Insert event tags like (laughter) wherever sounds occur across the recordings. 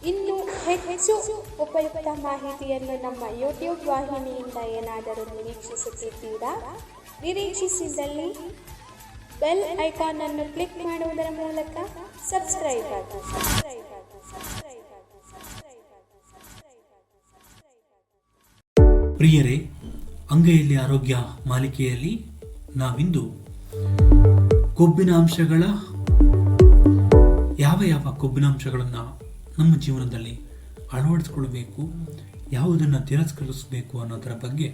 ಇನ್ನು ಹೆಚ್ಚು ಉಪಯುಕ್ತ ಮಾಹಿತಿಯನ್ನು ನಮ್ಮ ಯೂಟ್ಯೂಬ್ ವಾಹಿನಿಯಿಂದ ಏನಾದರೂ ನಿರೀಕ್ಷಿಸುತ್ತಿದ್ದೀರಾ? ನಿರೀಕ್ಷಿಸಿದಲ್ಲಿ ಬೆಲ್ ಐಕಾನ್ ಅನ್ನು ಕ್ಲಿಕ್ ಮಾಡುವುದರ ಮೂಲಕ ಸಬ್ಸ್ಕ್ರೈಬ್ ಆಗಿ ಸಬ್ಸ್ಕ್ರೈಬ್ ಆಗಿ ಸಬ್ಸ್ಕ್ರೈಬ್ ಆಗಿ ಸಬ್ಸ್ಕ್ರೈಬ್ ಆಗಿ ಸಬ್ಸ್ಕ್ರೈಬ್ ಆಗಿ ಸಬ್ಸ್ಕ್ರೈಬ್ ಆಗಿ ಪ್ರಿಯರೇ, ಅಂಗೈಯಲ್ಲಿ ಆರೋಗ್ಯ ಮಾಲಿಕೆಯಲ್ಲಿ ನಾವಿಂದು ಕೊಬ್ಬಿನ ಅಂಶಗಳ ಯಾವ ಯಾವ ಕೊಬ್ಬಿನ ಅಂಶಗಳನ್ನು ನಮ್ಮ ಜೀವನದಲ್ಲಿ ಅಳವಡಿಸ್ಕೊಳ್ಬೇಕು, ಯಾವುದನ್ನು ತಿರಸ್ಕರಿಸಬೇಕು ಅನ್ನೋದರ ಬಗ್ಗೆ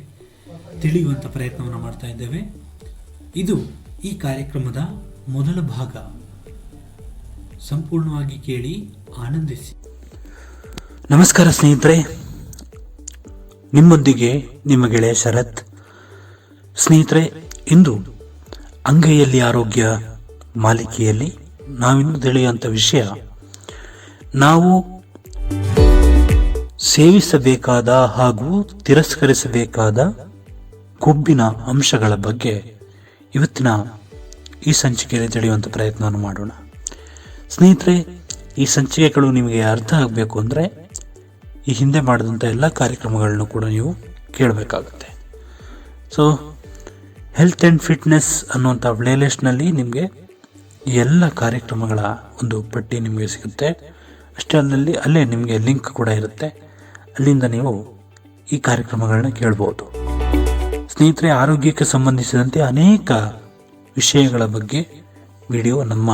ತಿಳಿಯುವಂಥ ಪ್ರಯತ್ನವನ್ನು ಮಾಡ್ತಾ ಇದ್ದೇವೆ. ಇದು ಈ ಕಾರ್ಯಕ್ರಮದ ಮೊದಲ ಭಾಗ. ಸಂಪೂರ್ಣವಾಗಿ ಕೇಳಿ ಆನಂದಿಸಿ. ನಮಸ್ಕಾರ ಸ್ನೇಹಿತರೆ. ನಿಮ್ಮೊಂದಿಗೆ ನಿಮ್ಮ ಗೆಳೆಯ ಶರತ್. ಸ್ನೇಹಿತರೆ, ಇಂದು ಅಂಗೈಯಲ್ಲಿ ಆರೋಗ್ಯ ಮಾಲಿಕೆಯಲ್ಲಿ ನಾವಿಂದು ತಿಳಿಯುವಂಥ ವಿಷಯ ನಾವು ಸೇವಿಸಬೇಕಾದ ಹಾಗೂ ತಿರಸ್ಕರಿಸಬೇಕಾದ ಕೊಬ್ಬಿನ ಅಂಶಗಳ ಬಗ್ಗೆ ಇವತ್ತಿನ ಈ ಸಂಚಿಕೆಯಲ್ಲಿ ತಿಳಿಯುವಂಥ ಪ್ರಯತ್ನವನ್ನು ಮಾಡೋಣ. ಸ್ನೇಹಿತರೆ, ಈ ಸಂಚಿಕೆಗಳು ನಿಮಗೆ ಅರ್ಥ ಆಗಬೇಕು ಅಂದರೆ ಈ ಹಿಂದೆ ಮಾಡಿದಂಥ ಎಲ್ಲ ಕಾರ್ಯಕ್ರಮಗಳನ್ನು ಕೂಡ ನೀವು ಕೇಳಬೇಕಾಗುತ್ತೆ. ಸೊ ಹೆಲ್ತ್ ಆ್ಯಂಡ್ ಫಿಟ್ನೆಸ್ ಅನ್ನುವಂಥ ಪ್ಲೇಲಿಸ್ಟ್ನಲ್ಲಿ ನಿಮಗೆ ಎಲ್ಲ ಕಾರ್ಯಕ್ರಮಗಳ ಒಂದು ಪಟ್ಟಿ ನಿಮಗೆ ಸಿಗುತ್ತೆ. ಅಷ್ಟೇ ಅಲ್ಲಲ್ಲಿ ಅಲ್ಲೇ ನಿಮಗೆ ಲಿಂಕ್ ಕೂಡ ಇರುತ್ತೆ. ಅಲ್ಲಿಂದ ನೀವು ಈ ಕಾರ್ಯಕ್ರಮಗಳನ್ನ ಕೇಳ್ಬೋದು. ಸ್ನೇಹಿತರೆ, ಆರೋಗ್ಯಕ್ಕೆ ಸಂಬಂಧಿಸಿದಂತೆ ಅನೇಕ ವಿಷಯಗಳ ಬಗ್ಗೆ ವಿಡಿಯೋ ನಮ್ಮ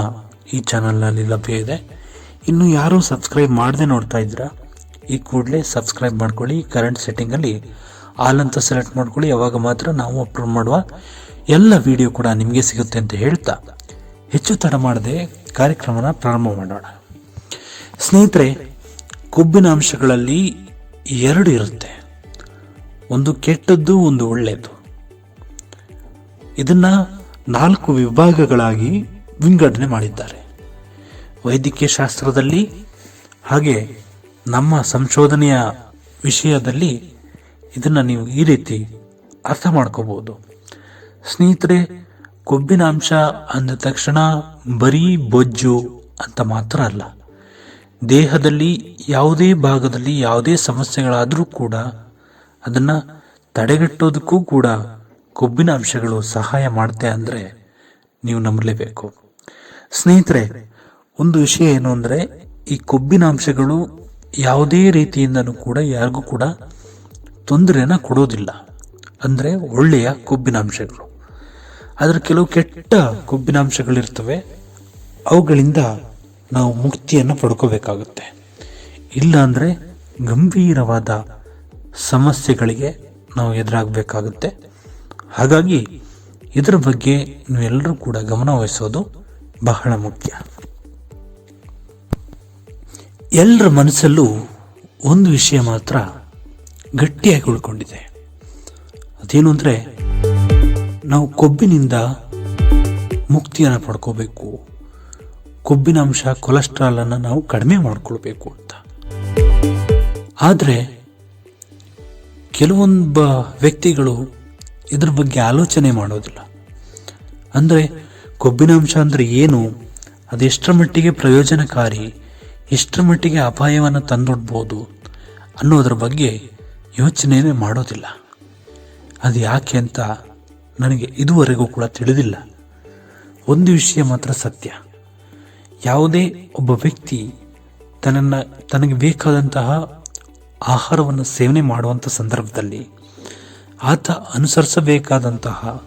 ಈ ಚಾನಲ್ನಲ್ಲಿ ಲಭ್ಯ ಇದೆ. ಇನ್ನು ಯಾರು ಸಬ್ಸ್ಕ್ರೈಬ್ ಮಾಡದೆ ನೋಡ್ತಾ ಇದ್ದೀರಾ, ಈ ಕೂಡಲೇ ಸಬ್ಸ್ಕ್ರೈಬ್ ಮಾಡ್ಕೊಳ್ಳಿ. ಕರೆಂಟ್ ಸೆಟ್ಟಿಂಗಲ್ಲಿ ಆಲ್ ಅಂತ ಸೆಲೆಕ್ಟ್ ಮಾಡ್ಕೊಳ್ಳಿ. ಯಾವಾಗ ಮಾತ್ರ ನಾವು ಅಪ್ಲೋಡ್ ಮಾಡುವ ಎಲ್ಲ ವಿಡಿಯೋ ಕೂಡ ನಿಮಗೆ ಸಿಗುತ್ತೆ ಅಂತ ಹೇಳ್ತಾ, ಹೆಚ್ಚು ತಡ ಮಾಡದೆ ಕಾರ್ಯಕ್ರಮನ ಪ್ರಾರಂಭ ಮಾಡೋಣ. ಸ್ನೇಹಿತರೆ, ಕೊಬ್ಬಿನ ಅಂಶಗಳಲ್ಲಿ ಎರಡು ಇರುತ್ತೆ. ಒಂದು ಕೆಟ್ಟದ್ದು, ಒಂದು ಒಳ್ಳೆಯದು. ಇದನ್ನು ನಾಲ್ಕು ವಿಭಾಗಗಳಾಗಿ ವಿಂಗಡಣೆ ಮಾಡಿದ್ದಾರೆ. ವೈದ್ಯಕೀಯ ಶಾಸ್ತ್ರದಲ್ಲಿ ಹಾಗೆ ನಮ್ಮ ಸಂಶೋಧನೆಯ ವಿಷಯದಲ್ಲಿ ಇದನ್ನು ನೀವು ಈ ರೀತಿ ಅರ್ಥ ಮಾಡ್ಕೋಬೋದು. ಸ್ನೇಹಿತರೆ, ಕೊಬ್ಬಿನ ಅಂಶ ಅಂದ ತಕ್ಷಣ ಬರೀ ಬೊಜ್ಜು ಅಂತ ಮಾತ್ರ ಅಲ್ಲ. ದೇಹದಲ್ಲಿ ಯಾವುದೇ ಭಾಗದಲ್ಲಿ ಯಾವುದೇ ಸಮಸ್ಯೆಗಳಾದರೂ ಕೂಡ ಅದನ್ನು ತಡೆಗಟ್ಟೋದಕ್ಕೂ ಕೂಡ ಕೊಬ್ಬಿನ ಅಂಶಗಳು ಸಹಾಯ ಮಾಡುತ್ತೆ ಅಂದರೆ ನೀವು ನಂಬಲೇಬೇಕು. ಸ್ನೇಹಿತರೆ, ಒಂದು ವಿಷಯ ಏನು ಅಂದರೆ ಈ ಕೊಬ್ಬಿನ ಅಂಶಗಳು ಯಾವುದೇ ರೀತಿಯಿಂದನೂ ಕೂಡ ಯಾರಿಗೂ ಕೂಡ ತೊಂದರೆನ ಕೊಡೋದಿಲ್ಲ. ಅಂದರೆ ಒಳ್ಳೆಯ ಕೊಬ್ಬಿನ ಅಂಶಗಳು. ಆದರೆ ಕೆಲವು ಕೆಟ್ಟ ಕೊಬ್ಬಿನ ಅಂಶಗಳಿರ್ತವೆ. ಅವುಗಳಿಂದ ನಾವು ಮುಕ್ತಿಯನ್ನು ಪಡ್ಕೋಬೇಕಾಗುತ್ತೆ. ಇಲ್ಲಾಂದರೆ ಗಂಭೀರವಾದ ಸಮಸ್ಯೆಗಳಿಗೆ ನಾವು ಎದುರಾಗಬೇಕಾಗುತ್ತೆ. ಹಾಗಾಗಿ ಇದರ ಬಗ್ಗೆ ನೀವೆಲ್ಲರೂ ಕೂಡ ಗಮನವಹಿಸೋದು ಬಹಳ ಮುಖ್ಯ. ಎಲ್ಲರ ಮನಸ್ಸಲ್ಲೂ ಒಂದು ವಿಷಯ ಮಾತ್ರ ಗಟ್ಟಿಯಾಗಿ ಉಳ್ಕೊಂಡಿದೆ. ಅದೇನು ಅಂದರೆ ನಾವು ಕೊಬ್ಬಿನಿಂದ ಮುಕ್ತಿಯನ್ನು ಪಡ್ಕೋಬೇಕು. ಕೊಬ್ಬಿನ ಅಂಶ ಕೊಲೆಸ್ಟ್ರಾಲ್ ಅನ್ನು ನಾವು ಕಡಿಮೆ ಮಾಡಿಕೊಳ್ಬೇಕು ಅಂತ. ಆದರೆ ಕೆಲವೊಬ್ಬ ವ್ಯಕ್ತಿಗಳು ಇದ್ರ ಬಗ್ಗೆ ಆಲೋಚನೆ ಮಾಡೋದಿಲ್ಲ. ಅಂದರೆ ಕೊಬ್ಬಿನ ಅಂಶ ಅಂದರೆ ಏನು? ಅದು ಎಷ್ಟರ ಮಟ್ಟಿಗೆ ಪ್ರಯೋಜನಕಾರಿ? ಎಷ್ಟರ ಮಟ್ಟಿಗೆ ಅಪಾಯವನ್ನು ತಂದೊಡ್ಬೋದು? ಅನ್ನೋದ್ರ ಬಗ್ಗೆ ಯೋಚನೆಯೇ ಮಾಡೋದಿಲ್ಲ. ಅದು ಯಾಕೆ ಅಂತ ನನಗೆ ಇದುವರೆಗೂ ಕೂಡ ತಿಳಿದಿಲ್ಲ. ಒಂದು ವಿಷಯ ಮಾತ್ರ ಸತ್ಯ. ಯಾವುದೇ ಒಬ್ಬ ವ್ಯಕ್ತಿ ತನ್ನನ್ನು ತನಗೆ ಬೇಕಾದಂತಹ ಆಹಾರವನ್ನು ಸೇವನೆ ಮಾಡುವಂಥ ಸಂದರ್ಭದಲ್ಲಿ ಆತ ಅನುಸರಿಸಬೇಕಾದಂತಹ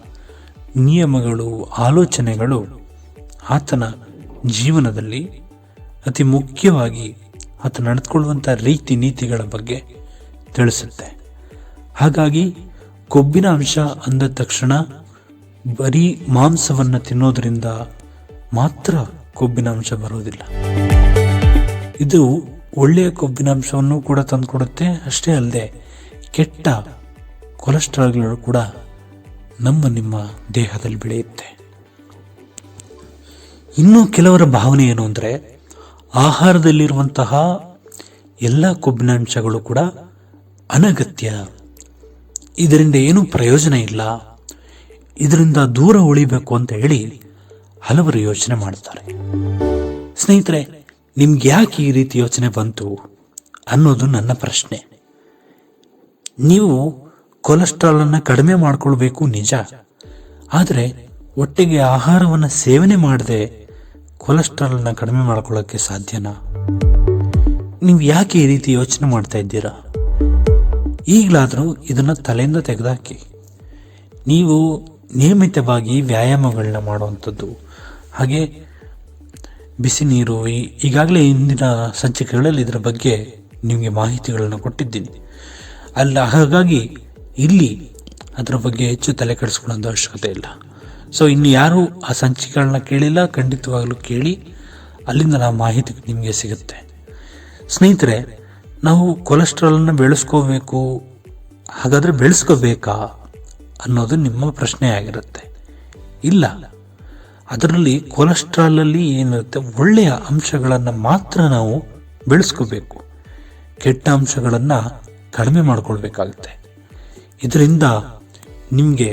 ನಿಯಮಗಳು, ಆಲೋಚನೆಗಳು ಆತನ ಜೀವನದಲ್ಲಿ ಅತಿ ಮುಖ್ಯವಾಗಿ ಆತ ನಡೆದುಕೊಳ್ಳುವಂಥ ರೀತಿ ನೀತಿಗಳ ಬಗ್ಗೆ ತಿಳಿಸುತ್ತೆ. ಹಾಗಾಗಿ ಕೊಬ್ಬಿನ ಅಂಶ ಅಂದ ತಕ್ಷಣ ಬರೀ ಮಾಂಸವನ್ನು ತಿನ್ನೋದರಿಂದ ಮಾತ್ರ ಕೊಬ್ಬಿನ ಅಂಶ ಬರೋದಿಲ್ಲ ಇದು ಒಳ್ಳೆಯ ಕೊಬ್ಬಿನಾಂಶವನ್ನು ಕೂಡ ತಂದುಕೊಡುತ್ತೆ. ಅಷ್ಟೇ ಅಲ್ಲದೆ ಕೆಟ್ಟ ಕೊಲೆಸ್ಟ್ರಾಲ್ಗಳು ಕೂಡ ನಮ್ಮ ನಿಮ್ಮ ದೇಹದಲ್ಲಿ ಬೆಳೆಯುತ್ತೆ. ಇನ್ನು ಕೆಲವರ ಭಾವನೆ ಏನು ಅಂದರೆ ಆಹಾರದಲ್ಲಿರುವಂತಹ ಎಲ್ಲ ಕೊಬ್ಬಿನಾಂಶಗಳು ಕೂಡ ಅನಗತ್ಯ. ಇದರಿಂದ ಏನೂ ಪ್ರಯೋಜನ ಇಲ್ಲ. ಇದರಿಂದ ದೂರ ಉಳಿಬೇಕು ಅಂತ ಹೇಳಿ ಹಲವರು ಯೋಚನೆ ಮಾಡ್ತಾರೆ. ಸ್ನೇಹಿತರೆ, ನಿಮ್ಗೆ ಯಾಕೆ ಈ ರೀತಿ ಯೋಚನೆ ಬಂತು ಅನ್ನೋದು ನನ್ನ ಪ್ರಶ್ನೆ. ನೀವು ಕೊಲೆಸ್ಟ್ರಾಲ್ ಅನ್ನ ಕಡಿಮೆ ಮಾಡಿಕೊಳ್ಬೇಕು ನಿಜ. ಆದರೆ ಒಟ್ಟಿಗೆ ಆಹಾರವನ್ನು ಸೇವನೆ ಮಾಡದೆ ಕೊಲೆಸ್ಟ್ರಾಲ್ ಅನ್ನ ಕಡಿಮೆ ಮಾಡ್ಕೊಳ್ಳೋಕ್ಕೆ ಸಾಧ್ಯನಾ? ನೀವು ಯಾಕೆ ಈ ರೀತಿ ಯೋಚನೆ ಮಾಡ್ತಾ ಇದ್ದೀರಾ? ಈಗಲಾದರೂ ಇದನ್ನು ತಲೆಯಿಂದ ತೆಗೆದಾಕಿ. ನೀವು ನಿಯಮಿತವಾಗಿ ವ್ಯಾಯಾಮಗಳನ್ನ ಮಾಡುವಂಥದ್ದು. ಹಾಗೆ ಬಿಸಿ ನೀರು ಈಗಾಗಲೇ ಇಂದಿನ ಸಂಚಿಕೆಗಳಲ್ಲಿ ಇದರ ಬಗ್ಗೆ ನಿಮಗೆ ಮಾಹಿತಿಗಳನ್ನು ಕೊಟ್ಟಿದ್ದೀನಿ. ಅಲ್ಲ, ಹಾಗಾಗಿ ಇಲ್ಲಿ ಅದರ ಬಗ್ಗೆ ಹೆಚ್ಚು ತಲೆ ಕೆಡಿಸ್ಕೊಳ್ಳೋ ಅವಶ್ಯಕತೆ ಇಲ್ಲ. ಸೊ ಇನ್ನು ಯಾರು ಆ ಸಂಚಿಕೆಗಳನ್ನ ಕೇಳಿಲ್ಲ, ಖಂಡಿತವಾಗಲೂ ಕೇಳಿ, ಅಲ್ಲಿಂದ ನಾವು ಮಾಹಿತಿ ನಿಮಗೆ ಸಿಗುತ್ತೆ. ಸ್ನೇಹಿತರೆ, ನಾವು ಕೊಲೆಸ್ಟ್ರಾಲನ್ನು ಬೆಳೆಸ್ಕೋಬೇಕು, ಹಾಗಾದರೆ ಬೆಳೆಸ್ಕೋಬೇಕಾ ಅನ್ನೋದು ನಿಮ್ಮ ಪ್ರಶ್ನೆ ಆಗಿರುತ್ತೆ ಇಲ್ಲ. ಅದರಲ್ಲಿ ಕೊಲೆಸ್ಟ್ರಾಲಲ್ಲಿ ಏನಿರುತ್ತೆ, ಒಳ್ಳೆಯ ಅಂಶಗಳನ್ನು ಮಾತ್ರ ನಾವು ಬೆಳೆಸ್ಕೋಬೇಕು. ಕೆಟ್ಟ ಅಂಶಗಳನ್ನು ಕಡಿಮೆ ಮಾಡ್ಕೊಳ್ಬೇಕಾಗುತ್ತೆ. ಇದರಿಂದ ನಿಮಗೆ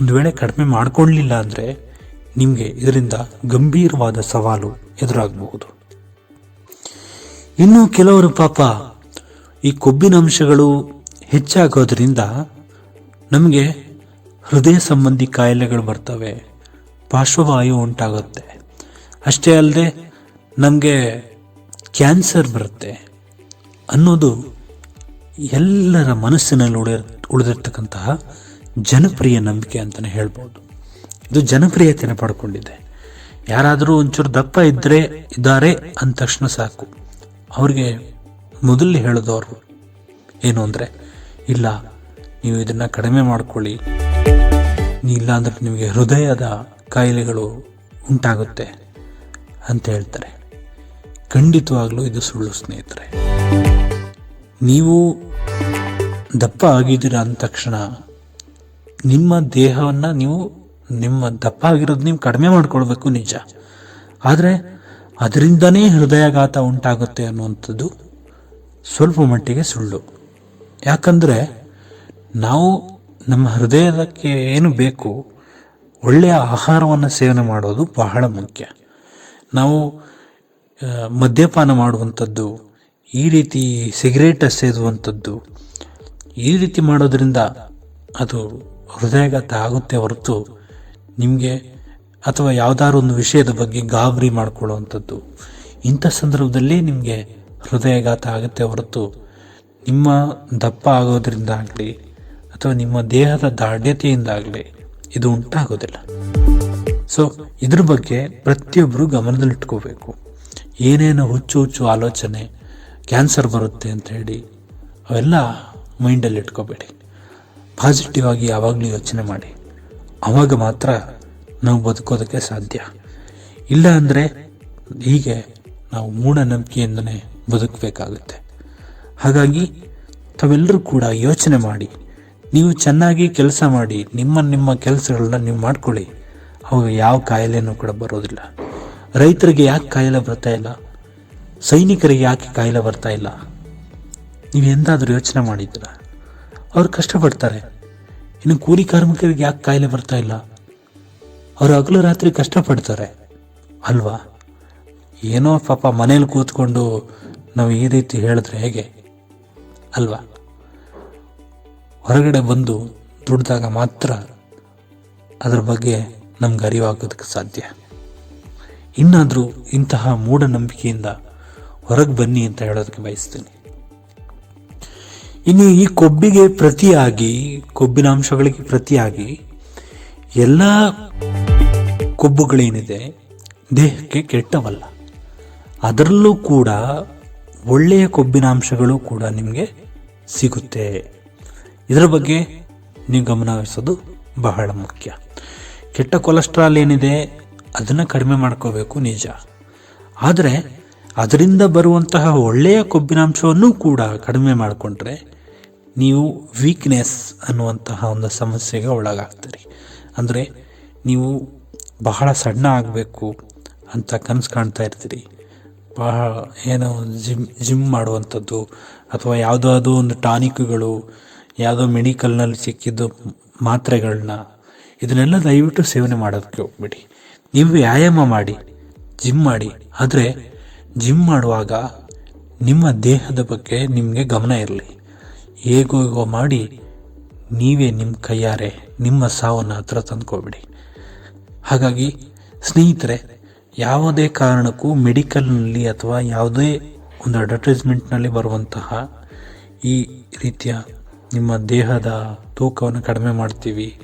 ಒಂದು ವೇಳೆ ಕಡಿಮೆ ಮಾಡಿಕೊಳ್ಳಲಿಲ್ಲ ಅಂದರೆ ನಿಮಗೆ ಇದರಿಂದ ಗಂಭೀರವಾದ ಸವಾಲು ಎದುರಾಗಬಹುದು. ಇನ್ನು ಕೆಲವರು ಪಾಪ ಈ ಕೊಬ್ಬಿನ ಅಂಶಗಳು ಹೆಚ್ಚಾಗೋದ್ರಿಂದ ನಮಗೆ ಹೃದಯ ಸಂಬಂಧಿ ಕಾಯಿಲೆಗಳು ಬರ್ತವೆ. ಪಾರ್ಶ್ವವಾಯು ಉಂಟಾಗುತ್ತೆ. ಅಷ್ಟೇ ಅಲ್ಲದೆ ನಮಗೆ ಕ್ಯಾನ್ಸರ್ ಬರುತ್ತೆ ಅನ್ನೋದು ಎಲ್ಲರ ಮನಸ್ಸಿನಲ್ಲಿ ಉಳಿದ ಉಳಿದಿರ್ತಕ್ಕಂತಹ ಜನಪ್ರಿಯ ನಂಬಿಕೆ ಅಂತಲೇ ಹೇಳ್ಬೋದು. ಇದು ಜನಪ್ರಿಯತೆಯನ್ನು ಪಡ್ಕೊಂಡಿದೆ. ಯಾರಾದರೂ ಒಂಚೂರು ದಪ್ಪ ಇದ್ದರೆ ಇದ್ದಾರೆ ಅಂದ ತಕ್ಷಣ ಸಾಕು. ಅವ್ರಿಗೆ ಮೊದಲು ಹೇಳಿದವರು ಏನು ಅಂದರೆ, ಇಲ್ಲ, ನೀವು ಇದನ್ನು ಕಡಿಮೆ ಮಾಡ್ಕೊಳ್ಳಿ. ಇಲ್ಲ ಅಂದರೆ ನಿಮಗೆ ಹೃದಯದ ಕಾಯಿಲೆಗಳು ಉಂಟಾಗುತ್ತೆ ಅಂತ ಹೇಳ್ತಾರೆ. ಖಂಡಿತವಾಗ್ಲೂ ಇದು ಸುಳ್ಳು ಸ್ನೇಹಿತರೆ. ನೀವು ದಪ್ಪ ಆಗಿದ್ದೀರಾ ಅಂದ ತಕ್ಷಣ ನಿಮ್ಮ ದೇಹವನ್ನು ನೀವು ನಿಮ್ಮ ದಪ್ಪ ಆಗಿರೋದು ನೀವು ಕಡಿಮೆ ಮಾಡ್ಕೊಳ್ಬೇಕು ನಿಜ. ಆದರೆ ಅದರಿಂದನೇ ಹೃದಯಾಘಾತ ಉಂಟಾಗುತ್ತೆ ಅನ್ನುವಂಥದ್ದು ಸ್ವಲ್ಪ ಮಟ್ಟಿಗೆ ಸುಳ್ಳು. ಯಾಕಂದರೆ ನಾವು ನಮ್ಮ ಹೃದಯಕ್ಕೆ ಏನು ಬೇಕು ಒಳ್ಳೆಯ ಆಹಾರವನ್ನು ಸೇವನೆ ಮಾಡೋದು ಬಹಳ ಮುಖ್ಯ. ನಾವು ಮದ್ಯಪಾನ ಮಾಡುವಂಥದ್ದು, ಈ ರೀತಿ ಸಿಗರೇಟ್ ಸೇದುವಂಥದ್ದು, ಈ ರೀತಿ ಮಾಡೋದ್ರಿಂದ ಅದು ಹೃದಯಾಘಾತ ಆಗುತ್ತೆ ಹೊರತು ನಿಮಗೆ ಅಥವಾ ಯಾವುದಾದ್ರು ಒಂದು ವಿಷಯದ ಬಗ್ಗೆ ಗಾಬರಿ ಮಾಡ್ಕೊಳ್ಳುವಂಥದ್ದು. ಇಂಥ ಸಂದರ್ಭದಲ್ಲಿ ನಿಮಗೆ ಹೃದಯಾಘಾತ ಆಗುತ್ತೆ ಹೊರತು ನಿಮ್ಮ ದಪ್ಪ ಆಗೋದ್ರಿಂದ ಆಗಲಿ ಅಥವಾ ನಿಮ್ಮ ದೇಹದ ದಾಢ್ಯತೆಯಿಂದಾಗಲಿ ಇದು ಉಂಟಾಗೋದಿಲ್ಲ. ಸೊ ಇದ್ರ ಬಗ್ಗೆ ಪ್ರತಿಯೊಬ್ಬರು ಗಮನದಲ್ಲಿಟ್ಕೋಬೇಕು. ಏನೇನು ಹುಚ್ಚು ಹುಚ್ಚು ಆಲೋಚನೆ, ಕ್ಯಾನ್ಸರ್ ಬರುತ್ತೆ ಅಂತ ಹೇಳಿ ಅವೆಲ್ಲ ಮೈಂಡಲ್ಲಿ ಇಟ್ಕೋಬೇಡಿ. ಪಾಸಿಟಿವ್ ಆಗಿ ಯಾವಾಗಲೂ ಯೋಚನೆ ಮಾಡಿ. ಆವಾಗ ಮಾತ್ರ ನಾವು ಬದುಕೋದಕ್ಕೆ ಸಾಧ್ಯ. ಇಲ್ಲ ಅಂದರೆ ಹೀಗೆ ನಾವು ಮೂಢನಂಬಿಕೆಯಿಂದನೇ ಬದುಕಬೇಕಾಗುತ್ತೆ. ಹಾಗಾಗಿ ತಾವೆಲ್ಲರೂ ಕೂಡ ಯೋಚನೆ ಮಾಡಿ. ನೀವು ಚೆನ್ನಾಗಿ ಕೆಲಸ ಮಾಡಿ, ನಿಮ್ಮ ನಿಮ್ಮ ಕೆಲಸಗಳನ್ನ ನೀವು ಮಾಡ್ಕೊಳ್ಳಿ. ಅವು ಯಾವ ಕಾಯಿಲೆನೂ ಕೂಡ ಬರೋದಿಲ್ಲ. ರೈತರಿಗೆ ಯಾಕೆ ಕಾಯಿಲೆ ಬರ್ತಾ ಇಲ್ಲ? ಸೈನಿಕರಿಗೆ ಯಾಕೆ ಕಾಯಿಲೆ ಬರ್ತಾ ಇಲ್ಲ? ನೀವು ಎಂದಾದರೂ ಯೋಚನೆ ಮಾಡಿದ್ದೀರಾ? ಅವ್ರು ಕಷ್ಟಪಡ್ತಾರೆ. ಇನ್ನು ಕೂಲಿ ಕಾರ್ಮಿಕರಿಗೆ ಯಾಕೆ ಕಾಯಿಲೆ ಬರ್ತಾ ಇಲ್ಲ? ಅವರು ಹಗಲು ರಾತ್ರಿ ಕಷ್ಟಪಡ್ತಾರೆ. ಅಲ್ವಾ? ಏನೋ ಪಾಪ ಮನೇಲಿ ಕೂತ್ಕೊಂಡು ನಾವು ಈ ರೀತಿ ಹೇಳಿದ್ರೆ ಹೇಗೆ? ಅಲ್ವಾ? ಹೊರಗಡೆ ಬಂದು ದುಡ್ದಾಗ ಮಾತ್ರ ಅದರ ಬಗ್ಗೆ ನಮ್ಗೆ ಅರಿವಾಗೋದಕ್ಕೆ ಸಾಧ್ಯ. ಇನ್ನಾದರೂ ಇಂತಹ ಮೂಢನಂಬಿಕೆಯಿಂದ ಹೊರಗೆ ಬನ್ನಿ ಅಂತ ಹೇಳೋದಕ್ಕೆ ಬಯಸ್ತೀನಿ. ಇನ್ನು ಈ ಕೊಬ್ಬಿಗೆ ಪ್ರತಿಯಾಗಿ ಕೊಬ್ಬಿನ ಅಂಶಗಳಿಗೆ ಪ್ರತಿಯಾಗಿ ಎಲ್ಲ ಕೊಬ್ಬುಗಳೇನಿದೆ, ದೇಹಕ್ಕೆ ಕೆಟ್ಟವಲ್ಲ. ಅದರಲ್ಲೂ ಕೂಡ ಒಳ್ಳೆಯ ಕೊಬ್ಬಿನ ಅಂಶಗಳು ಕೂಡ ನಿಮಗೆ ಸಿಗುತ್ತೆ. ಇದರ ಬಗ್ಗೆ ನೀವು ಗಮನ ಹರಿಸೋದು ಬಹಳ ಮುಖ್ಯ. ಕೆಟ್ಟ ಕೊಲೆಸ್ಟ್ರಾಲ್ ಏನಿದೆ, ಅದನ್ನು ಕಡಿಮೆ ಮಾಡ್ಕೋಬೇಕು ನಿಜ. ಆದರೆ ಅದರಿಂದ ಬರುವಂತಹ ಒಳ್ಳೆಯ ಕೊಬ್ಬಿನಾಂಶವನ್ನು ಕೂಡ ಕಡಿಮೆ ಮಾಡಿಕೊಂಡ್ರೆ ನೀವು ವೀಕ್ನೆಸ್ ಅನ್ನುವಂತಹ ಒಂದು ಸಮಸ್ಯೆಗೆ ಒಳಗಾಗ್ತೀರಿ. ಅಂದರೆ ನೀವು ಬಹಳ ಸಣ್ಣ ಆಗಬೇಕು ಅಂತ ಕನಸು ಕಾಣ್ತಾ ಇರ್ತೀರಿ. ಬಹಳ ಏನೋ ಜಿಮ್ ಜಿಮ್ ಮಾಡುವಂಥದ್ದು, ಅಥವಾ ಯಾವುದಾದ್ರೂ ಒಂದು ಟಾನಿಕ್ಗಳು ಯಾವುದೋ ಮೆಡಿಕಲ್ನಲ್ಲಿ ಸಿಕ್ಕಿದ್ದು ಮಾತ್ರೆಗಳನ್ನ ಇದನ್ನೆಲ್ಲ ದಯವಿಟ್ಟು ಸೇವನೆ ಮಾಡೋದಕ್ಕೆ ಹೋಗ್ಬಿಡಿ. ನೀವು ವ್ಯಾಯಾಮ ಮಾಡಿ, ಜಿಮ್ ಮಾಡಿ. ಆದರೆ ಜಿಮ್ ಮಾಡುವಾಗ ನಿಮ್ಮ ದೇಹದ ಬಗ್ಗೆ ನಿಮಗೆ ಗಮನ ಇರಲಿ. ಹೇಗೋ ಹೇಗೋ ಮಾಡಿ ನೀವೇ ನಿಮ್ಮ ಕೈಯಾರೆ, ನಿಮ್ಮ ಸಾವನ್ನು ಹತ್ರ ತಂದ್ಕೋಬಿಡಿ ಹಾಗಾಗಿ ಸ್ನೇಹಿತರೆ, ಯಾವುದೇ ಕಾರಣಕ್ಕೂ ಮೆಡಿಕಲ್ನಲ್ಲಿ ಅಥವಾ ಯಾವುದೇ ಒಂದು ಅಡ್ವರ್ಟೈಸ್ಮೆಂಟ್ನಲ್ಲಿ ಬರುವಂತಹ ಈ ರೀತಿಯ ನಿಮ್ಮ ದೇಹದ ತೂಕವನ್ನು ಕಡಿಮೆ ಮಾಡ್ತೀವಿ.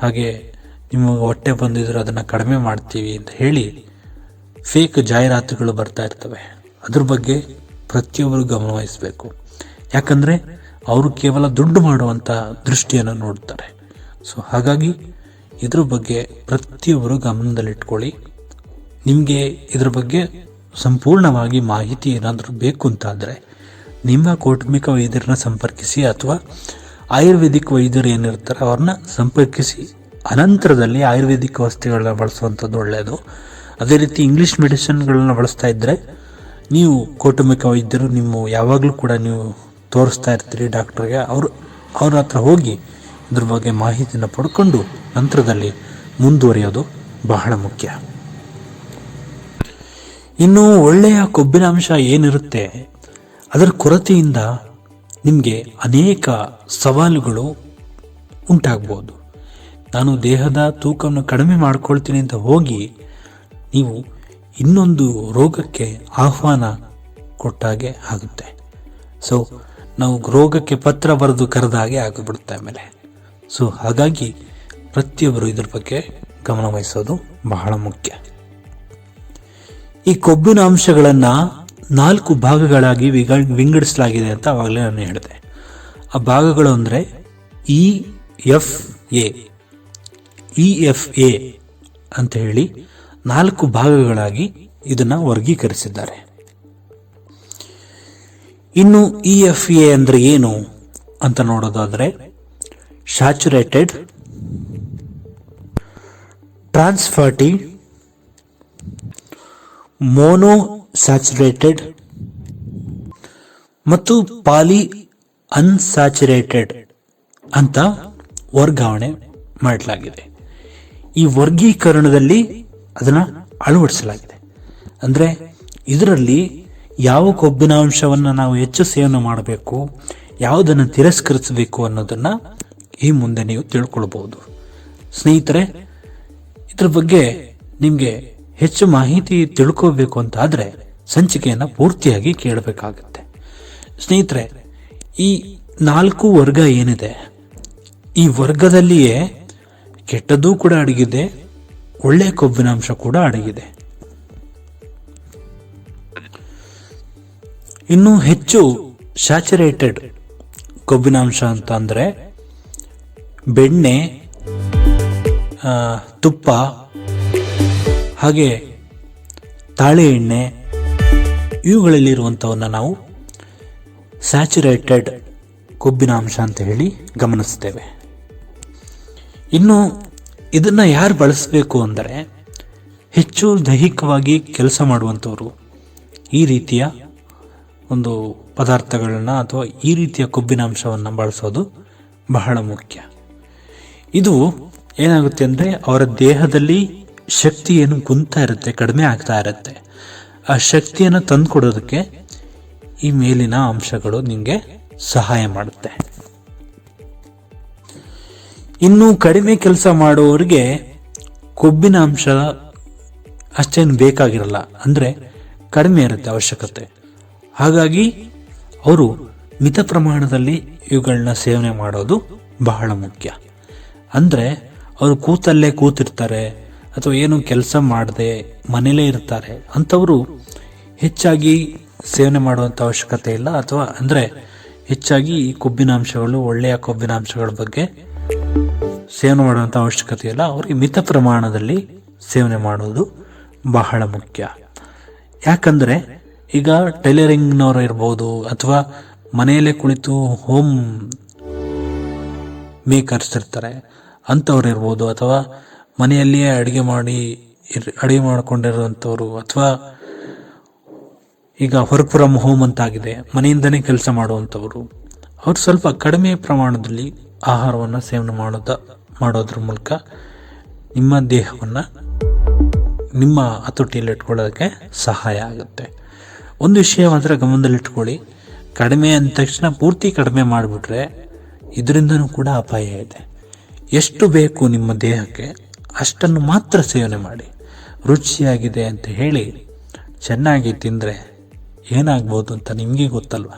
ಹಾಗೆ ನಿಮಗೆ ಹೊಟ್ಟೆ ಬಂದಿದ್ರೆ ಅದನ್ನು ಕಡಿಮೆ ಮಾಡ್ತೀವಿ ಅಂತ ಹೇಳಿ ಫೇಕ್ ಜಾಹೀರಾತುಗಳು ಬರ್ತಾ ಇರ್ತವೆ. ಅದ್ರ ಬಗ್ಗೆ ಪ್ರತಿಯೊಬ್ಬರು ಗಮನವಹಿಸಬೇಕು ಯಾಕಂದರೆ ಅವರು ಕೇವಲ ದುಡ್ಡು ಮಾಡುವಂಥ ದೃಷ್ಟಿಯನ್ನು ನೋಡ್ತಾರೆ. ಸೊ ಹಾಗಾಗಿ ಇದ್ರ ಬಗ್ಗೆ ಪ್ರತಿಯೊಬ್ಬರು ಗಮನದಲ್ಲಿಟ್ಕೊಳ್ಳಿ. ನಿಮಗೆ ಇದ್ರ ಬಗ್ಗೆ ಸಂಪೂರ್ಣವಾಗಿ ಮಾಹಿತಿ ಏನಾದರೂ ಬೇಕು ಅಂತಾದರೆ ನಿಮ್ಮ ಕೌಟುಂಬಿಕ ವೈದ್ಯರನ್ನ ಸಂಪರ್ಕಿಸಿ ಅಥವಾ ಆಯುರ್ವೇದಿಕ್ ವೈದ್ಯರು ಏನಿರ್ತಾರೆ ಅವ್ರನ್ನ ಸಂಪರ್ಕಿಸಿ, ಅನಂತರದಲ್ಲಿ ಆಯುರ್ವೇದಿಕ್ ವಸ್ತುಗಳನ್ನ ಬಳಸುವಂಥದ್ದು ಒಳ್ಳೆಯದು ಅದೇ ರೀತಿ ಇಂಗ್ಲೀಷ್ ಮೆಡಿಸಿನ್ಗಳನ್ನ ಬಳಸ್ತಾ ಇದ್ದರೆ ನೀವು ಕೌಟುಂಬಿಕ ವೈದ್ಯರು, ನಿಮ್ಮ ಯಾವಾಗಲೂ ಕೂಡ ನೀವು ತೋರಿಸ್ತಾ ಇರ್ತೀರಿ ಡಾಕ್ಟ್ರಿಗೆ. ಅವರು, ಅವ್ರ ಹತ್ರ ಹೋಗಿ ಇದ್ರ ಬಗ್ಗೆ ಮಾಹಿತಿನ ಪಡ್ಕೊಂಡು ನಂತರದಲ್ಲಿ ಮುಂದುವರಿಯೋದು ಬಹಳ ಮುಖ್ಯ. ಇನ್ನು ಒಳ್ಳೆಯ ಕೊಬ್ಬಿನ ಅಂಶ ಏನಿರುತ್ತೆ? ಅದರ ಕೊರತೆಯಿಂದ ನಿಮಗೆ ಅನೇಕ ಸವಾಲುಗಳು ಉಂಟಾಗ್ಬೋದು. ನಾನು ದೇಹದ ತೂಕವನ್ನು ಕಡಿಮೆ ಮಾಡ್ಕೊಳ್ತೀನಿ ಅಂತ ಹೋಗಿ ನೀವು ಇನ್ನೊಂದು ರೋಗಕ್ಕೆ ಆಹ್ವಾನ ಕೊಟ್ಟಾಗೆ ಆಗುತ್ತೆ. ಸೊ ನಾವು ರೋಗಕ್ಕೆ ಪತ್ರ ಬರೆದು ಕರೆದ ಹಾಗೆ ಆಗಿಬಿಡುತ್ತೆ ಆಮೇಲೆ. ಸೊ ಹಾಗಾಗಿ ಪ್ರತಿಯೊಬ್ಬರು ಇದ್ರ ಬಗ್ಗೆ ಗಮನವಹಿಸೋದು ಬಹಳ ಮುಖ್ಯ. ಈ ಕೊಬ್ಬಿನ ಅಂಶಗಳನ್ನ ನಾಲ್ಕು ಭಾಗಗಳಾಗಿ ವಿಗ- ವಿಂಗಡಿಸಲಾಗಿದೆ ಅಂತ ಆವಾಗಲೇ ನಾನು ಹೇಳಿದೆ. ಆ ಭಾಗಗಳು ಅಂದರೆ E F A E F A ಅಂತ ಹೇಳಿ ನಾಲ್ಕು ಭಾಗಗಳಾಗಿ ಇದನ್ನು ವರ್ಗೀಕರಿಸಿದ್ದಾರೆ. ಇನ್ನು ಇ ಎಫ್ ಎ ಅಂದರೆ ಏನು ಅಂತ ನೋಡೋದಾದರೆ ಸ್ಯಾಚುರೇಟೆಡ್ ಟ್ರಾನ್ಸ್ಫರ್ಟಿ ಮೋನೋ ಸ್ಯಾಚುರೇಟೆಡ್ ಮತ್ತು ಪಾಲಿ ಅನ್ಸ್ಯಾಚುರೇಟೆಡ್ ಅಂತ ವರ್ಗಾವಣೆ ಮಾಡಲಾಗಿದೆ. ಈ ವರ್ಗೀಕರಣದಲ್ಲಿ ಅದನ್ನ ಅಳವಡಿಸಲಾಗಿದೆ. ಅಂದ್ರೆ ಇದರಲ್ಲಿ ಯಾವ ಕೊಬ್ಬಿನ ಅಂಶವನ್ನು ನಾವು ಹೆಚ್ಚು ಸೇವನೆ ಮಾಡಬೇಕು, ಯಾವುದನ್ನು ತಿರಸ್ಕರಿಸಬೇಕು ಅನ್ನೋದನ್ನ ಈ ಮುಂದೆ ನೀವು ತಿಳ್ಕೊಳ್ಬೋದು ಸ್ನೇಹಿತರೆ, ಇದ್ರ ಬಗ್ಗೆ ನಿಮಗೆ ಹೆಚ್ಚು ಮಾಹಿತಿ ತಿಳ್ಕೋಬೇಕು ಅಂತ ಆದರೆ ಸಂಚಿಕೆಯನ್ನು ಪೂರ್ತಿಯಾಗಿ ಕೇಳಬೇಕಾಗುತ್ತೆ. ಸ್ನೇಹಿತರೆ, ಈ ನಾಲ್ಕು ವರ್ಗ ಏನಿದೆ? ಈ ವರ್ಗದಲ್ಲಿಯೇ ಕೆಟ್ಟದ್ದು ಕೂಡ ಅಡಗಿದೆ ಒಳ್ಳೆಯ ಕೊಬ್ಬಿನಾಂಶ ಕೂಡ ಅಡಗಿದೆ. ಇನ್ನು ಹೆಚ್ಚು ಸ್ಯಾಚುರೇಟೆಡ್ ಕೊಬ್ಬಿನಾಂಶ ಅಂತ ಅಂದರೆ ಬೆಣ್ಣೆ ತುಪ್ಪ ಹಾಗೆ ತಾಳೆ ಎಣ್ಣೆ ಇವುಗಳಲ್ಲಿರುವಂಥವನ್ನ ನಾವು ಸ್ಯಾಚುರೇಟೆಡ್ ಕೊಬ್ಬಿನ ಅಂಶ ಅಂತ ಹೇಳಿ ಗಮನಿಸ್ತೇವೆ. ಇನ್ನು ಇದನ್ನು ಯಾರು ಬಳಸಬೇಕು ಅಂದರೆ ಹೆಚ್ಚು ದೈಹಿಕವಾಗಿ ಕೆಲಸ ಮಾಡುವಂಥವರು ಈ ರೀತಿಯ ಒಂದು ಪದಾರ್ಥಗಳನ್ನ ಅಥವಾ ಈ ರೀತಿಯ ಕೊಬ್ಬಿನ ಅಂಶವನ್ನು ಬಳಸೋದು ಬಹಳ ಮುಖ್ಯ. ಇದು ಏನಾಗುತ್ತೆ ಅಂದರೆ ಅವರ ದೇಹದಲ್ಲಿ ಶಕ್ತಿ ಏನು ಕುಂತಾ ಇರುತ್ತೆ, ಕಡಿಮೆ ಆಗ್ತಾ ಇರುತ್ತೆ. ಆ ಶಕ್ತಿಯನ್ನು ತಂದುಕೊಡೋದಕ್ಕೆ ಈ ಮೇಲಿನ ಅಂಶಗಳು ನಿಮಗೆ ಸಹಾಯ ಮಾಡುತ್ತೆ. ಇನ್ನು ಕಡಿಮೆ ಕೆಲಸ ಮಾಡುವವರಿಗೆ ಕೊಬ್ಬಿನ ಅಂಶ ಅಷ್ಟೇನು ಬೇಕಾಗಿರಲ್ಲ, ಅಂದರೆ ಕಡಿಮೆ ಇರುತ್ತೆ ಅವಶ್ಯಕತೆ. ಹಾಗಾಗಿ ಅವರು ಮಿತ ಪ್ರಮಾಣದಲ್ಲಿ ಇವುಗಳನ್ನ ಸೇವನೆ ಮಾಡೋದು ಬಹಳ ಮುಖ್ಯ. ಅಂದರೆ ಅವರು ಕೂತಲ್ಲೇ ಕೂತಿರ್ತಾರೆ ಅಥವಾ ಏನು ಕೆಲಸ ಮಾಡದೆ ಮನೇಲೇ ಇರ್ತಾರೆ, ಅಂಥವರು ಹೆಚ್ಚಾಗಿ ಸೇವನೆ ಮಾಡುವಂಥ ಅವಶ್ಯಕತೆ ಇಲ್ಲ. ಅಥವಾ ಅಂದರೆ ಹೆಚ್ಚಾಗಿ ಈ ಕೊಬ್ಬಿನಾಂಶಗಳು ಒಳ್ಳೆಯ ಕೊಬ್ಬಿನಾಂಶಗಳ ಬಗ್ಗೆ ಸೇವನೆ ಮಾಡುವಂಥ ಅವಶ್ಯಕತೆ ಇಲ್ಲ. ಅವರಿಗೆ ಮಿತ ಪ್ರಮಾಣದಲ್ಲಿ ಸೇವನೆ ಮಾಡೋದು ಬಹಳ ಮುಖ್ಯ. ಯಾಕಂದರೆ ಈಗ ಟೈಲರಿಂಗ್ನವರು ಇರ್ಬೋದು ಅಥವಾ ಮನೆಯಲ್ಲೇ ಕುಳಿತು ಹೋಮ್ ಮೇಕರ್ಸ್ ಇರ್ತಾರೆ, ಅಂಥವ್ರು ಇರ್ಬೋದು ಅಥವಾ ಮನೆಯಲ್ಲಿಯೇ ಅಡುಗೆ ಮಾಡಿ ಅಡುಗೆ ಮಾಡಿಕೊಂಡಿರುವಂಥವ್ರು ಅಥವಾ ಈಗ ವರ್ಕ್ ಫ್ರಮ್ ಹೋಮ್ ಅಂತಾಗಿದೆ, ಮನೆಯಿಂದನೇ ಕೆಲಸ ಮಾಡುವಂಥವ್ರು, ಅವರು ಸ್ವಲ್ಪ ಕಡಿಮೆ ಪ್ರಮಾಣದಲ್ಲಿ ಆಹಾರವನ್ನು ಸೇವನೆ ಮಾಡೋದ, ಮಾಡೋದ್ರ ಮೂಲಕ ನಿಮ್ಮ ದೇಹವನ್ನು ನಿಮ್ಮ ಹತೋಟಿಯಲ್ಲಿ ಇಟ್ಕೊಳ್ಳೋದಕ್ಕೆ ಸಹಾಯ ಆಗುತ್ತೆ. ಒಂದು ವಿಷಯ ಮಾತ್ರ ಗಮನದಲ್ಲಿಟ್ಕೊಳ್ಳಿ ಕಡಿಮೆ ಅಂದ ತಕ್ಷಣ ಪೂರ್ತಿ ಕಡಿಮೆ ಮಾಡಿಬಿಟ್ರೆ ಇದರಿಂದನೂ ಕೂಡ ಅಪಾಯ ಇದೆ. ಎಷ್ಟು ಬೇಕು ನಿಮ್ಮ ದೇಹಕ್ಕೆ ಅಷ್ಟನ್ನು ಮಾತ್ರ ಸೇವನೆ ಮಾಡಿ. ರುಚಿಯಾಗಿದೆ ಅಂತ ಹೇಳಿ ಚೆನ್ನಾಗಿ ತಿಂದರೆ ಏನಾಗ್ಬೋದು ಅಂತ ನಿಮಗೆ ಗೊತ್ತಲ್ವ?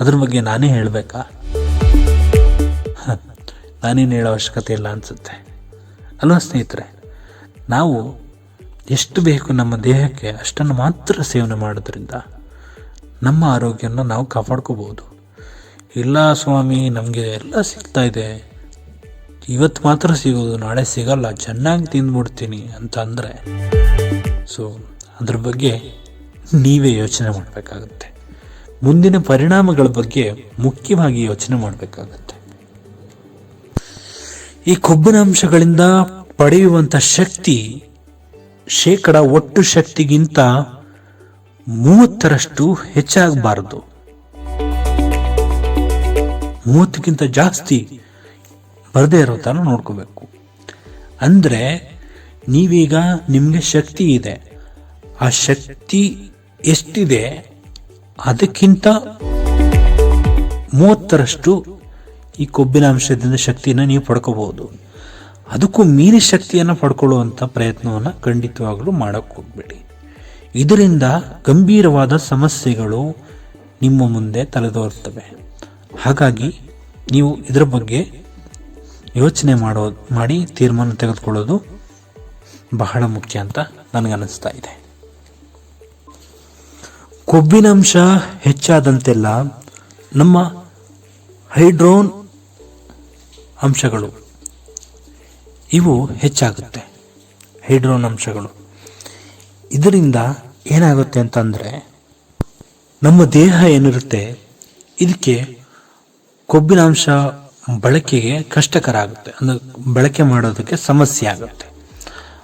ಅದ್ರ ಬಗ್ಗೆ ನಾನೇ ಹೇಳಬೇಕಾ? (laughs) ನಾನೇನು ಹೇಳೋ ಅವಶ್ಯಕತೆ ಇಲ್ಲ ಅನಿಸುತ್ತೆ. ಅಲ್ವಾ ಸ್ನೇಹಿತರೆ? ನಾವು ಎಷ್ಟು ಬೇಕು ನಮ್ಮ ದೇಹಕ್ಕೆ ಅಷ್ಟನ್ನು ಮಾತ್ರ ಸೇವನೆ ಮಾಡೋದ್ರಿಂದ ನಮ್ಮ ಆರೋಗ್ಯವನ್ನು ನಾವು ಕಾಪಾಡ್ಕೋಬೋದು ಇಲ್ಲ ಸ್ವಾಮಿ, ನಮಗೆ ಎಲ್ಲ ಸಿಗ್ತಾ ಇದೆ. ಇವತ್ತು ಮಾತ್ರ ಸಿಗೋದು, ನಾಳೆ ಸಿಗಲ್ಲ, ಚೆನ್ನಾಗಿ ತಿಂದ್ಬಿಡ್ತೀನಿ ಅಂತ ಅಂದರೆ ಸೊ, ಅದ್ರ ಬಗ್ಗೆ ನೀವೇ ಯೋಚನೆ ಮಾಡಬೇಕಾಗುತ್ತೆ. ಮುಂದಿನ ಪರಿಣಾಮಗಳ ಬಗ್ಗೆ ಮುಖ್ಯವಾಗಿ ಯೋಚನೆ ಮಾಡಬೇಕಾಗುತ್ತೆ. ಈ ಕೊಬ್ಬಿನ ಅಂಶಗಳಿಂದ ಪಡೆಯುವಂಥ ಶಕ್ತಿ, ಶೇಕಡ ಒಟ್ಟು ಶಕ್ತಿಗಿಂತ ಮೂವತ್ತರಷ್ಟು ಹೆಚ್ಚಾಗಬಾರದು. ಮೂವತ್ತಕ್ಕಿಂತ ಜಾಸ್ತಿ ಬರದೇ ಇರೋ ಥರ ನೋಡ್ಕೋಬೇಕು. ಅಂದರೆ ನೀವೀಗ ನಿಮಗೆ ಶಕ್ತಿ ಇದೆ. ಆ ಶಕ್ತಿ ಎಷ್ಟಿದೆ? ಅದಕ್ಕಿಂತ ಮೂವತ್ತರಷ್ಟು ಈ ಕೊಬ್ಬಿನ ಅಂಶದಿಂದ ಶಕ್ತಿಯನ್ನು ನೀವು ಪಡ್ಕೋಬಹುದು. ಅದಕ್ಕೂ ಮೀರಿ ಶಕ್ತಿಯನ್ನು ಪಡ್ಕೊಳ್ಳುವಂಥ ಪ್ರಯತ್ನವನ್ನು ಖಂಡಿತವಾಗಲೂ ಮಾಡೋಕ್ಕೆ ಹೋಗ್ಬೇಡಿ. ಇದರಿಂದ ಗಂಭೀರವಾದ ಸಮಸ್ಯೆಗಳು ನಿಮ್ಮ ಮುಂದೆ ತಲೆದೋರ್ತವೆ. ಹಾಗಾಗಿ ನೀವು ಇದರ ಬಗ್ಗೆ ಯೋಚನೆ ಮಾಡೋ, ಮಾಡಿ ತೀರ್ಮಾನ ತೆಗೆದುಕೊಳ್ಳೋದು ಬಹಳ ಮುಖ್ಯ ಅಂತ ನನಗನ್ನಿಸ್ತಾ ಇದೆ. ಕೊಬ್ಬಿನಂಶ ಹೆಚ್ಚಾದಂತೆಲ್ಲ ನಮ್ಮ ಹೈಡ್ರೋನ್ ಅಂಶಗಳು, ಇವು ಹೆಚ್ಚಾಗುತ್ತೆ, ಹೈಡ್ರೋನ್ ಅಂಶಗಳು. ಇದರಿಂದ ಏನಾಗುತ್ತೆ ಅಂತಂದರೆ, ನಮ್ಮ ದೇಹ ಏನಿರುತ್ತೆ, ಇದಕ್ಕೆ ಕೊಬ್ಬಿನಾಂಶ ಬಳಕೆಗೆ ಕಷ್ಟಕರ ಆಗುತ್ತೆ ಅಂದರೆ ಬಳಕೆ ಮಾಡೋದಕ್ಕೆ ಸಮಸ್ಯೆ ಆಗುತ್ತೆ.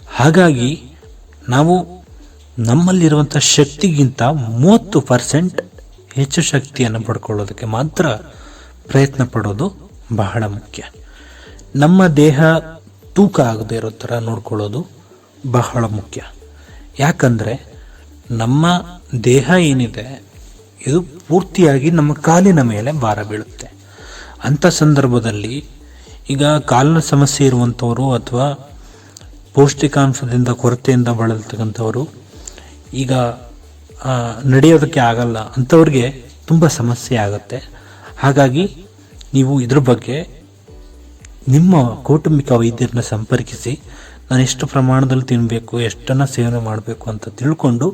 ಹಾಗಾಗಿ ನಾವು ನಮ್ಮಲ್ಲಿರುವಂಥ ಶಕ್ತಿಗಿಂತ ಮೂವತ್ತು ಪರ್ಸೆಂಟ್ ಹೆಚ್ಚು ಶಕ್ತಿಯನ್ನು ಪಡ್ಕೊಳ್ಳೋದಕ್ಕೆ ಮಾತ್ರ ಪ್ರಯತ್ನ ಪಡೋದು ಬಹಳ ಮುಖ್ಯ. ನಮ್ಮ ದೇಹ ತೂಕ ಆಗದೆ ಇರೋ ಥರ ನೋಡ್ಕೊಳ್ಳೋದು ಬಹಳ ಮುಖ್ಯ. ಯಾಕಂದರೆ ನಮ್ಮ ದೇಹ ಏನಿದೆ, ಇದು ಪೂರ್ತಿಯಾಗಿ ನಮ್ಮ ಕಾಲಿನ ಮೇಲೆ ಭಾರ ಬೀಳುತ್ತೆ. ಅಂಥ ಸಂದರ್ಭದಲ್ಲಿ ಈಗ ಕಾಲಿನ ಸಮಸ್ಯೆ ಇರುವಂಥವರು ಅಥವಾ ಪೌಷ್ಟಿಕಾಂಶದಿಂದ ಕೊರತೆಯಿಂದ ಬಳಲ್ತಕ್ಕಂಥವರು ಈಗ ನಡೆಯೋದಕ್ಕೆ ಆಗಲ್ಲ ಅಂಥವ್ರಿಗೆ ತುಂಬ ಸಮಸ್ಯೆ ಆಗುತ್ತೆ. ಹಾಗಾಗಿ ನೀವು ಇದ್ರ ಬಗ್ಗೆ ನಿಮ್ಮ ಕೌಟುಂಬಿಕ ವೈದ್ಯರನ್ನ ಸಂಪರ್ಕಿಸಿ, ನಾನು ಎಷ್ಟು ಪ್ರಮಾಣದಲ್ಲಿ ತಿನ್ನಬೇಕು ಎಷ್ಟನ್ನು ಸೇವನೆ ಮಾಡಬೇಕು ಅಂತ ತಿಳ್ಕೊಂಡು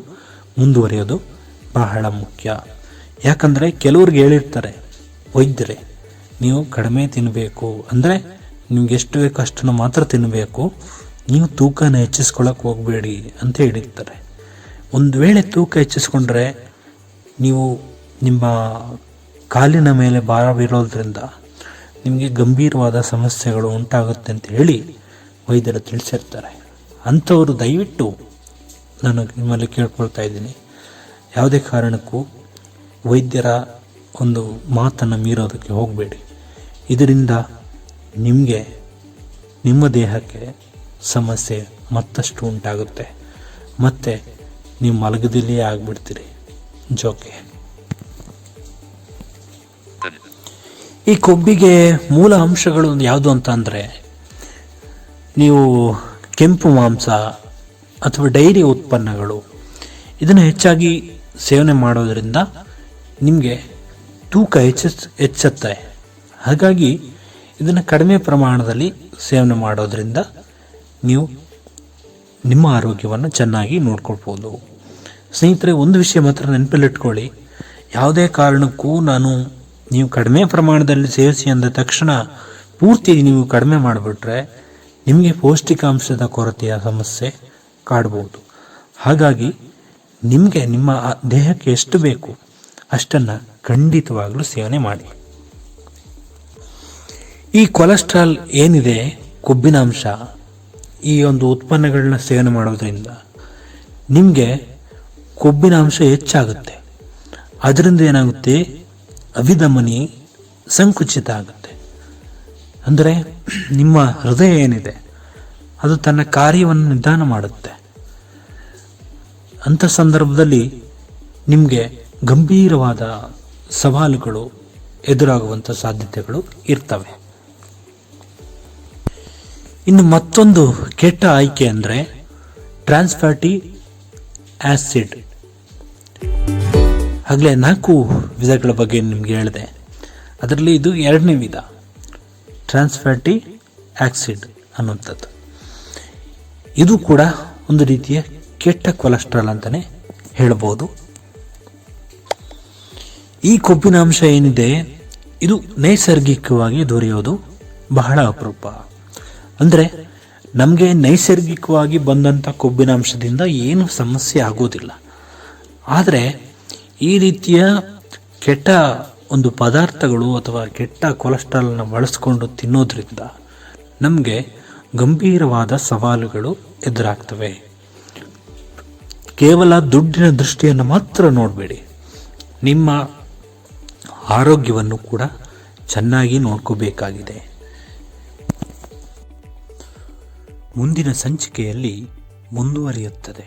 ಮುಂದುವರಿಯೋದು ಬಹಳ ಮುಖ್ಯ. ಯಾಕಂದರೆ ಕೆಲವ್ರಿಗೆ ಹೇಳಿರ್ತಾರೆ, ವೈದ್ಯರೇ ನೀವು ಕಡಿಮೆ ತಿನ್ನಬೇಕು ಅಂದರೆ ನಿಮ್ಗೆ ಎಷ್ಟು ಬೇಕೋ ಅಷ್ಟನ್ನು ಮಾತ್ರ ತಿನ್ನಬೇಕು ನೀವು ತೂಕನ ಹೆಚ್ಚಿಸ್ಕೊಳ್ಳೋಕೆ ಹೋಗಬೇಡಿ ಅಂತ ಹೇಳಿರ್ತಾರೆ. ಒಂದು ವೇಳೆ ತೂಕ ಹೆಚ್ಚಿಸ್ಕೊಂಡ್ರೆ ನೀವು ನಿಮ್ಮ ಕಾಲಿನ ಮೇಲೆ ಭಾರ ಬೀರೋದ್ರಿಂದ ನಿಮಗೆ ಗಂಭೀರವಾದ ಸಮಸ್ಯೆಗಳು ಉಂಟಾಗುತ್ತೆ ಅಂತ ಹೇಳಿ ವೈದ್ಯರು ತಿಳಿಸಿರ್ತಾರೆ. ಅಂಥವರು ದಯವಿಟ್ಟು ನಾನು ನಿಮ್ಮಲ್ಲಿ ಕೇಳ್ಕೊಳ್ತಾ ಇದ್ದೀನಿ. ಯಾವುದೇ ಕಾರಣಕ್ಕೂ ವೈದ್ಯರ ಒಂದು ಮಾತನ್ನು ಮೀರೋದಕ್ಕೆ ಹೋಗಬೇಡಿ. ಇದರಿಂದ ನಿಮಗೆ, ನಿಮ್ಮ ದೇಹಕ್ಕೆ ಸಮಸ್ಯೆ ಮತ್ತಷ್ಟು ಉಂಟಾಗುತ್ತೆ. ಮತ್ತು ನೀವು ಮಲಗದಲ್ಲಿಯೇ ಆಗಿಬಿಡ್ತೀರಿ. ಜೋಕೆ. ಈ ಕೊಬ್ಬಿಗೆ ಮೂಲ ಅಂಶಗಳು ಯಾವುದು ಅಂತ ಅಂದರೆ, ನೀವು ಕೆಂಪು ಮಾಂಸ ಅಥವಾ ಡೈರಿ ಉತ್ಪನ್ನಗಳು, ಇದನ್ನು ಹೆಚ್ಚಾಗಿ ಸೇವನೆ ಮಾಡೋದರಿಂದ ನಿಮಗೆ ತೂಕ ಹೆಚ್ಚ ಹೆಚ್ಚುತ್ತೆ. ಹಾಗಾಗಿ ಇದನ್ನು ಕಡಿಮೆ ಪ್ರಮಾಣದಲ್ಲಿ ಸೇವನೆ ಮಾಡೋದರಿಂದ ನೀವು ನಿಮ್ಮ ಆರೋಗ್ಯವನ್ನು ಚೆನ್ನಾಗಿ ನೋಡ್ಕೊಳ್ಬೋದು. ಸ್ನೇಹಿತರೆ, ಒಂದು ವಿಷಯ ಮಾತ್ರ ನೆನಪಲ್ಲಿಟ್ಕೊಳ್ಳಿ ಯಾವುದೇ ಕಾರಣಕ್ಕೂ ನಾನು ನೀವು ಕಡಿಮೆ ಪ್ರಮಾಣದಲ್ಲಿ ಸೇವಿಸಿ ಅಂದ ತಕ್ಷಣ ಪೂರ್ತಿ ನೀವು ಕಡಿಮೆ ಮಾಡಿಬಿಟ್ರೆ ನಿಮಗೆ ಪೌಷ್ಟಿಕಾಂಶದ ಕೊರತೆಯ ಸಮಸ್ಯೆ ಕಾಡ್ಬೋದು. ಹಾಗಾಗಿ ನಿಮಗೆ ನಿಮ್ಮ ದೇಹಕ್ಕೆ ಎಷ್ಟು ಬೇಕು ಅಷ್ಟನ್ನು ಖಂಡಿತವಾಗಲೂ ಸೇವನೆ ಮಾಡಿ. ಈ ಕೊಲೆಸ್ಟ್ರಾಲ್ ಏನಿದೆ? ಕೊಬ್ಬಿನಾಂಶ ಈ ಒಂದು ಉತ್ಪನ್ನಗಳನ್ನ ಸೇವನೆ ಮಾಡೋದ್ರಿಂದ ನಿಮಗೆ ಕೊಬ್ಬಿನ ಅಂಶ ಹೆಚ್ಚಾಗುತ್ತೆ. ಅದರಿಂದ ಏನಾಗುತ್ತೆ? ಅವಿಧಮನಿ ಸಂಕುಚಿತ ಆಗುತ್ತೆ. ಅಂದರೆ ನಿಮ್ಮ ಹೃದಯ ಏನಿದೆ, ಅದು ತನ್ನ ಕಾರ್ಯವನ್ನು ನಿಧಾನ ಮಾಡುತ್ತೆ. ಅಂಥ ಸಂದರ್ಭದಲ್ಲಿ ನಿಮಗೆ ಗಂಭೀರವಾದ ಸವಾಲುಗಳು ಎದುರಾಗುವಂಥ ಸಾಧ್ಯತೆಗಳು ಇರ್ತವೆ. ಇನ್ನು ಮತ್ತೊಂದು ಕೆಟ್ಟ ಆಯ್ಕೆ ಅಂದರೆ ಟ್ರಾನ್ಸ್ಫ್ಯಾಟಿ ಆಸಿಡ್ ಆಗಲೇ ನಾಲ್ಕು ವಿಧಗಳ ಬಗ್ಗೆ ನಿಮಗೆ ಹೇಳಿದೆ. ಅದರಲ್ಲಿ ಇದು ಎರಡನೇ ವಿಧ. ಟ್ರಾನ್ಸ್ಫ್ಯಾಟಿ ಆಕ್ಸಿಡ್ ಅನ್ನುವಂಥದ್ದು. ಇದು ಕೂಡ ಒಂದು ರೀತಿಯ ಕೆಟ್ಟ ಕೊಲೆಸ್ಟ್ರಾಲ್ ಅಂತಲೇ ಹೇಳ್ಬೋದು. ಈ ಕೊಬ್ಬಿನ ಅಂಶ ಏನಿದೆ? ಇದು ನೈಸರ್ಗಿಕವಾಗಿ ದೊರೆಯೋದು ಬಹಳ ಅಪರೂಪ. ಅಂದರೆ ನಮಗೆ ನೈಸರ್ಗಿಕವಾಗಿ ಬಂದಂಥ ಕೊಬ್ಬಿನಾಂಶದಿಂದ ಏನು ಸಮಸ್ಯೆ ಆಗೋದಿಲ್ಲ. ಆದರೆ ಈ ರೀತಿಯ ಕೆಟ್ಟ ಒಂದು ಪದಾರ್ಥಗಳು ಅಥವಾ ಕೆಟ್ಟ ಕೊಲೆಸ್ಟ್ರಾಲನ್ನು ಬಳಸ್ಕೊಂಡು ತಿನ್ನೋದ್ರಿಂದ ನಮಗೆ ಗಂಭೀರವಾದ ಸವಾಲುಗಳು ಎದುರಾಗ್ತವೆ. ಕೇವಲ ದುಡ್ಡಿನ ದೃಷ್ಟಿಯನ್ನು ಮಾತ್ರ ನೋಡಬೇಡಿ. ನಿಮ್ಮ ಆರೋಗ್ಯವನ್ನು ಕೂಡ ಚೆನ್ನಾಗಿ ನೋಡ್ಕೋಬೇಕಾಗಿದೆ. ಮುಂದಿನ ಸಂಚಿಕೆಯಲ್ಲಿ ಮುಂದುವರಿಯುತ್ತದೆ.